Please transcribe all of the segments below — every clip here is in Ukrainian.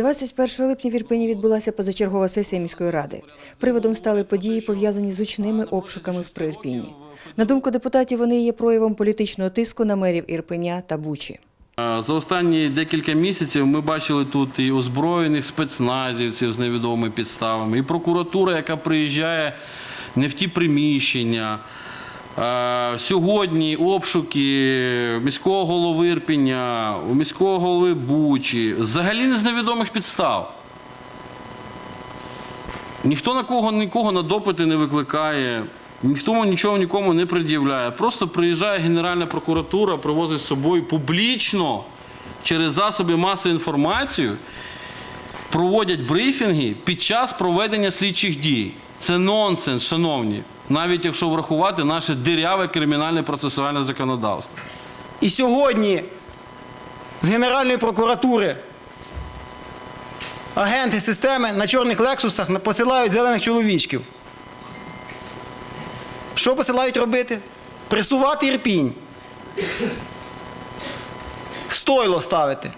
21 липня в Ірпені відбулася позачергова сесія міської ради. Приводом стали події, пов'язані з гучними обшуками в Приірпінні. На думку депутатів, вони є проявом політичного тиску на мерів Ірпеня та Бучі. За останні декілька місяців ми бачили тут і озброєних спецназівців з невідомими підставами, і прокуратура, яка приїжджає не в ті приміщення. Е, Сьогодні обшуки міського голови Ірпеня, у міського голови Бучі, взагалі не з невідомих підстав. Ніхто на кого нікого на допити не викликає, ніхто нічого нікому не пред'являє. Просто приїжджає Генеральна прокуратура, привозить з собою публічно через засоби масової інформації, проводять брифінги під час проведення слідчих дій. Це нонсенс, шановні, навіть якщо врахувати наше диряве кримінальне процесуальне законодавство. І сьогодні з Генеральної прокуратури агенти системи на чорних лексусах посилають зелених чоловічків. Що посилають робити? Пресувати ірпінь. Стойло ставити.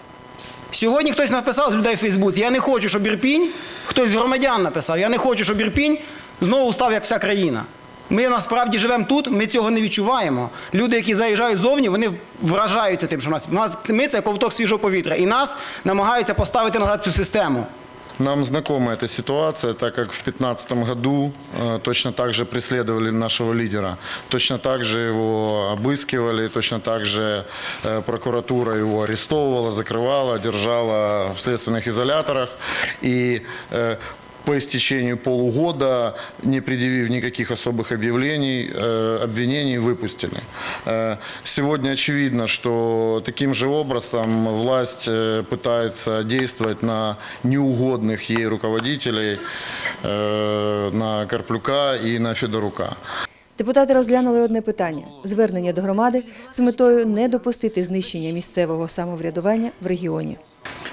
Сьогодні хтось написав з людей в Фейсбуці, я не хочу, щоб Ірпінь, хтось з громадян написав, я не хочу, щоб Ірпінь знову став як вся країна. Ми насправді живемо тут, ми цього не відчуваємо. Люди, які заїжджають зовні, вони вражаються тим, що в нас, в нас ми це ковток свіжого повітря. І нас намагаються поставити назад цю систему. Нам знакома эта ситуация, так как в 2015 году э, точно так же преследовали нашего лидера, точно так же его обыскивали, точно так же э, прокуратура его арестовывала, закрывала, держала в следственных изоляторах. И э, по истечению полугода, не предъявив никаких особых объявлений, э, обвинений выпустили. Э, Сегодня очевидно, что таким же образом власть э, пытается действовать на неугодных ей руководителей, э, на Карплюка и на Федорука. Депутати розглянули одне питання – звернення до громади з метою не допустити знищення місцевого самоврядування в регіоні.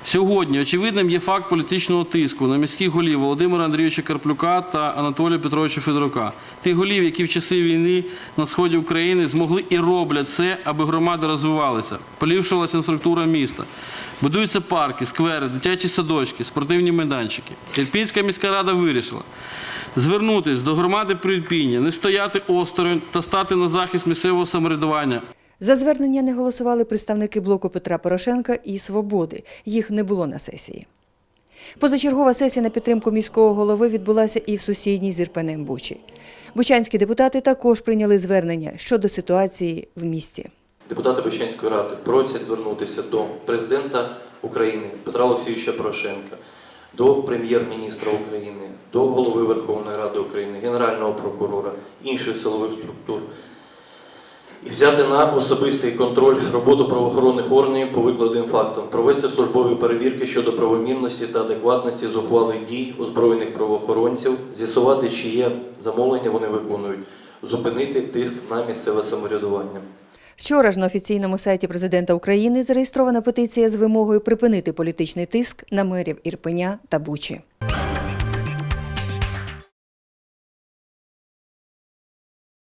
Сьогодні очевидним є факт політичного тиску на міських голів Володимира Андрійовича Карплюка та Анатолія Петровича Федорука. Тих голів, які в часи війни на сході України змогли і роблять все, аби громади розвивалися, поліпшувалася інфраструктура міста. Будуються парки, сквери, дитячі садочки, спортивні майданчики. Ірпінська міська рада вирішила звернутися до громади Прирпіння, не стояти осторонь та стати на захист місцевого самоврядування, За звернення не голосували представники блоку Петра Порошенка і «Свободи». Їх не було на сесії. Позачергова сесія на підтримку міського голови відбулася і в сусідній з Ірпенем Бучі. Бучанські депутати також прийняли звернення щодо ситуації в місті. Депутати Бещанської ради просять звернутися до президента України Петра Олексійовича Порошенка, до прем'єр-міністра України, до голови Верховної Ради України, Генерального прокурора, інших силових структур і взяти на особистий контроль роботу правоохоронних органів по викладеним фактам, провести службові перевірки щодо правомірності та адекватності зухвалих дій озброєних правоохоронців, з'ясувати, чиє замовлення вони виконують, зупинити тиск на місцеве самоврядування. Вчора ж на офіційному сайті президента України зареєстрована петиція з вимогою припинити політичний тиск на мерів Ірпеня та Бучі.